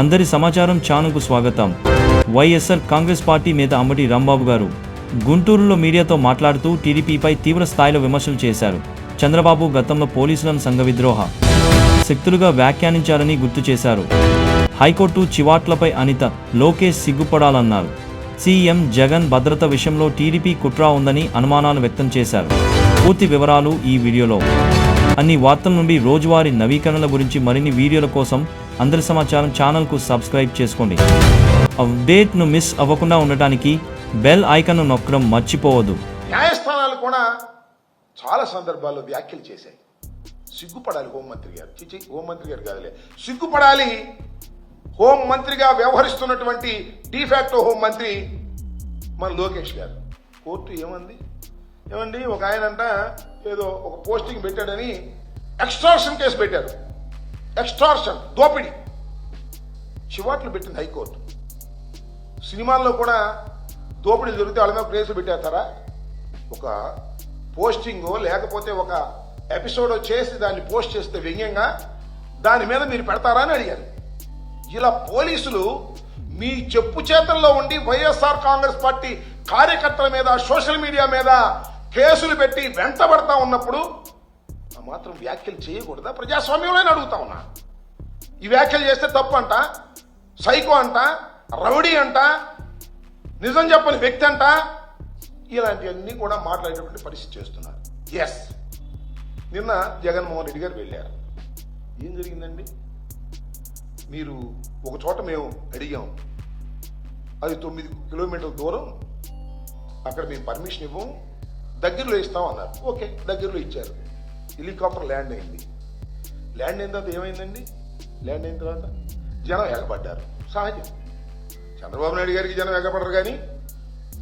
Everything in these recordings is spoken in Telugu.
అందరి సమాచారం ఛానల్కు స్వాగతం. వైఎస్ఆర్ కాంగ్రెస్ పార్టీ మీద అంబటి రాంబాబు గారు గుంటూరులో మీడియాతో మాట్లాడుతూ టీడీపీపై తీవ్ర స్థాయిలో విమర్శలు చేశారు. చంద్రబాబు గతంలో పోలీసులను సంఘ విద్రోహ శక్తులుగా వ్యాఖ్యానించారని గుర్తు చేశారు. హైకోర్టు చివాట్లపై అనిత లోకేష్ సిగ్గుపడాలన్నారు. సీఎం జగన్ భద్రత విషయంలో టీడీపీ కుట్ర ఉందని అనుమానాలు వ్యక్తం చేశారు. పూర్తి వివరాలు ఈ వీడియోలో. అన్ని వార్తల నుండి రోజువారీ నవీకరణల గురించి మరిన్ని వీడియోల కోసం అందరి సమాచారం ఛానల్కు సబ్స్క్రైబ్ చేసుకోండి. అప్డేట్ను మిస్ అవ్వకుండా ఉండటానికి బెల్ ఐకన్ను నొక్కడం మర్చిపోవద్దు. న్యాయస్థానాలు కూడా చాలా సందర్భాల్లో వ్యాఖ్యలు చేశాయి. సిగ్గుపడాలి హోంమంత్రి గారు. చిచి హోంమంత్రి గారు కాదులే. సిగ్గుపడాలి హోంమంత్రిగా వ్యవహరిస్తున్నటువంటి డిఫాక్టో హోంమంత్రి మన లోకేష్ గారు. కోర్టు ఏమంది? ఏమండి? ఒక ఆయన అంట ఏదో ఒక పోస్టింగ్ పెట్టాడని ఎక్స్ట్రాక్షన్ కేసు పెట్టారు. ఎక్స్ట్రాక్షన్ దోపిడీ. చివాట్లు పెట్టింది హైకోర్టు. సినిమాల్లో కూడా దోపిడీ జరిగితే వాళ్ళ మీద కేసులు పెట్టేస్తారా? ఒక పోస్టింగో లేకపోతే ఒక ఎపిసోడ్ చేసి దాన్ని పోస్ట్ చేస్తే వ్యంగ్యంగా దాని మీద మీరు పెడతారా అని అడిగారు. ఇలా పోలీసులు మీ చెప్పు చేతల్లో ఉండి వైఎస్ఆర్ కాంగ్రెస్ పార్టీ కార్యకర్తల మీద సోషల్ మీడియా మీద కేసులు పెట్టి వెంటబడతా ఉన్నప్పుడు మాత్రం వ్యాఖ్యలు చేయకూడదా? ప్రజాస్వామ్యంలో అడుగుతా ఉన్నా. ఈ వ్యాఖ్యలు చేస్తే తప్పు అంట సైకో అంట రౌడీ అంట నిజం చెప్పని వ్యక్తి అంట ఇలాంటివన్నీ కూడా మాట్లాడేటువంటి పరిస్థితి చేస్తున్నారు. ఎస్ నిన్న జగన్మోహన్ రెడ్డి గారు వెళ్ళారు. ఏం జరిగిందండి? మీరు ఒక చోట మేము అడిగాం అది తొమ్మిది కిలోమీటర్ల దూరం అక్కడ మేము పర్మిషన్ ఇవ్వం దగ్గరలో ఇస్తాం అన్నారు. ఓకే దగ్గరలో ఇచ్చారు. హెలికాప్టర్ ల్యాండ్ అయింది. ల్యాండ్ అయిన తర్వాత ఏమైందండి? ల్యాండ్ అయిన తర్వాత జనం ఎగబడ్డారు. సహజం. చంద్రబాబు నాయుడు గారికి జనం ఎగబడరు కానీ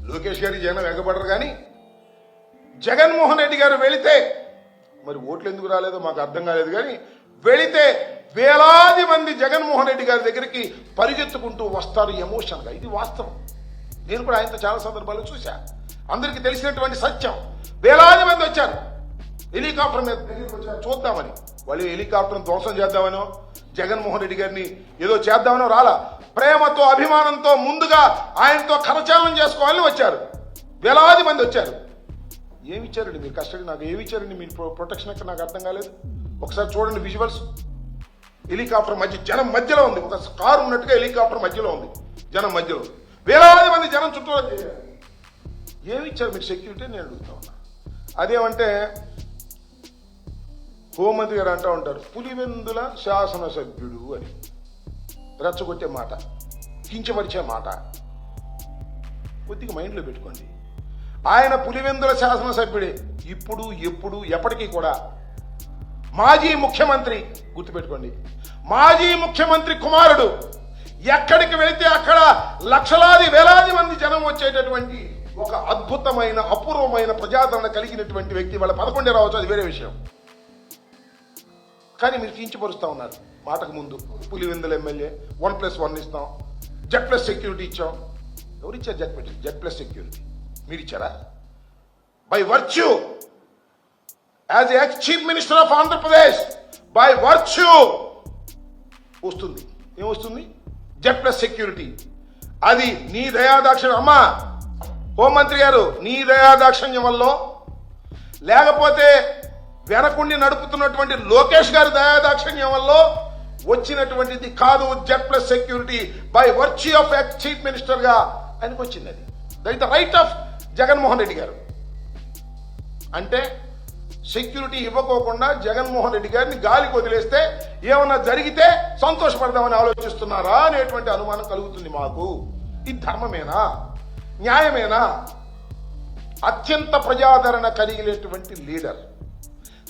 లోకేష్ గారికి జనం ఎగబడరు కానీ జగన్మోహన్ రెడ్డి గారు వెళితే మరి ఓట్లు ఎందుకు రాలేదో మాకు అర్థం కాలేదు కానీ వెళితే వేలాది మంది జగన్మోహన్ రెడ్డి గారి దగ్గరికి పరిగెత్తుకుంటూ వస్తారు ఎమోషన్గా. ఇది వాస్తవం. నేను కూడా ఆయనతో చాలా సందర్భాలు చూశా. అందరికీ తెలిసినటువంటి సత్యం. వేలాది మంది వచ్చారు. హెలికాప్టర్ మీద దగ్గరికి వచ్చారు. చూద్దామని. వాళ్ళు హెలికాప్టర్ ధ్వంసం చేద్దామనో జగన్మోహన్ రెడ్డి గారిని ఏదో చేద్దామనో రాలా. ప్రేమతో అభిమానంతో ముందుగా ఆయనతో కరచాలనం చేసుకోవాలని వచ్చారు. వేలాది మంది వచ్చారు. ఏమి ఇచ్చారండి మీరు? కష్టం నాకు ఏమి ఇచ్చారండి? మీ ప్రొ- ప్రొటెక్షన్ ఎక్కడ నాకు అర్థం కాలేదు. ఒకసారి చూడండి విజువల్స్ హెలికాప్టర్ మధ్య జనం మధ్యలో ఉంది. ఒక కారు ఉన్నట్టుగా హెలికాప్టర్ మధ్యలో ఉంది. జనం మధ్యలో వేలాది మంది జనం చుట్టూ చేరారు. ఏమి ఇచ్చారు? మీరు సెక్యూరిటీ నేను అడుగుతా ఉన్నా. అదేమంటే హోంమంత్రి గారు అంటూ ఉంటారు పులివెందుల శాసనసభ్యుడు అని. రెచ్చగొట్టే మాట కించపరిచే మాట. కొద్దిగా మైండ్లో పెట్టుకోండి. ఆయన పులివెందుల శాసనసభ్యుడే. ఇప్పుడు ఎప్పుడు ఎప్పటికీ కూడా మాజీ ముఖ్యమంత్రి గుర్తుపెట్టుకోండి. మాజీ ముఖ్యమంత్రి కుమారుడు ఎక్కడికి వెళితే అక్కడ లక్షలాది వేలాది మంది జనం వచ్చేటటువంటి ఒక అద్భుతమైన అపూర్వమైన ప్రజాదరణ కలిగినటువంటి వ్యక్తి వాళ్ళ పదకొండే రావచ్చు అది వేరే విషయం. కానీ మీరు కించపరుస్తూ ఉన్నారు. మాటకు ముందు. Pulivendula MLA one plus one ఇస్తాం. జెడ్ ప్లస్ సెక్యూరిటీ ఇచ్చాం. ఎవరు ఇచ్చారు Z plus? Z plus security. మీరు ఇచ్చారా by virtue as ex chief minister of Andhra Pradesh by virtue వస్తుంది. ఏమొస్తుంది జెడ్ ప్లస్ సెక్యూరిటీ. అది నీ దయాదాక్షిణ్యం అమ్మా హోంమంత్రి గారు నీ దయాదాక్షిణ్యం వల్ల. లేకపోతే వెనకుండి నడుపుతున్నటువంటి లోకేష్ గారి దయాదాక్షిణ్యం వల్ల వచ్చినటువంటిది కాదు Z plus security by virtue of ex chief మినిస్టర్గా ఆయనకు వచ్చింది అది that the right of Jaganmohan Reddy garu. అంటే సెక్యూరిటీ ఇవ్వకోకుండా జగన్మోహన్ రెడ్డి గారిని గాలికి వదిలేస్తే ఏమన్నా జరిగితే సంతోషపడదామని ఆలోచిస్తున్నారా అనేటువంటి అనుమానం కలుగుతుంది మాకు. ఇది ధర్మమేనా? న్యాయమేనా? అత్యంత ప్రజాదరణ కలిగినటువంటి లీడర్.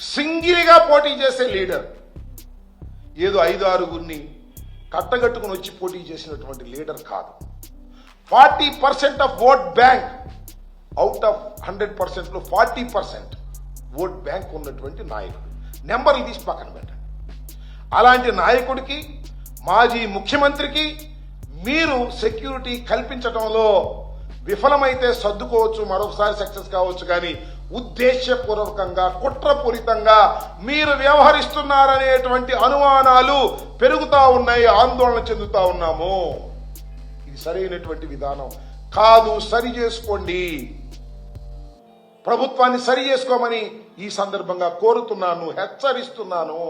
సింగిల్గా పోటీ చేసే లీడర్. ఏదో ఐదు ఆరుగురిని కట్టగట్టుకుని వచ్చి పోటీ చేసినటువంటి లీడర్ కాదు. Forty percent of vote bank out of hundred పర్సెంట్లో ఫార్టీ పర్సెంట్ ఓట్ బ్యాంక్ ఉన్నటువంటి నాయకుడు. నెంబర్లు తీసి పక్కన పెట్టండి. అలాంటి నాయకుడికి మాజీ ముఖ్యమంత్రికి మీరు సెక్యూరిటీ కల్పించడంలో విఫలమైతే సర్దుకోవచ్చు మరొకసారి సక్సెస్ కావచ్చు కానీ ఉద్దేశపూర్వకంగా కుట్రపూరితంగా మీరు వ్యవహరిస్తున్నారనేటువంటి అనుమానాలు పెరుగుతూ ఉన్నాయి ఆందోళన చెందుతా ఉన్నాము. ఇది సరైనటువంటి విధానం. కాదు సరి చేసుకోండి. ప్రభుత్వాన్ని సరి చేసుకోమని ఈ సందర్భంగా కోరుతున్నాను హెచ్చరిస్తున్నాను.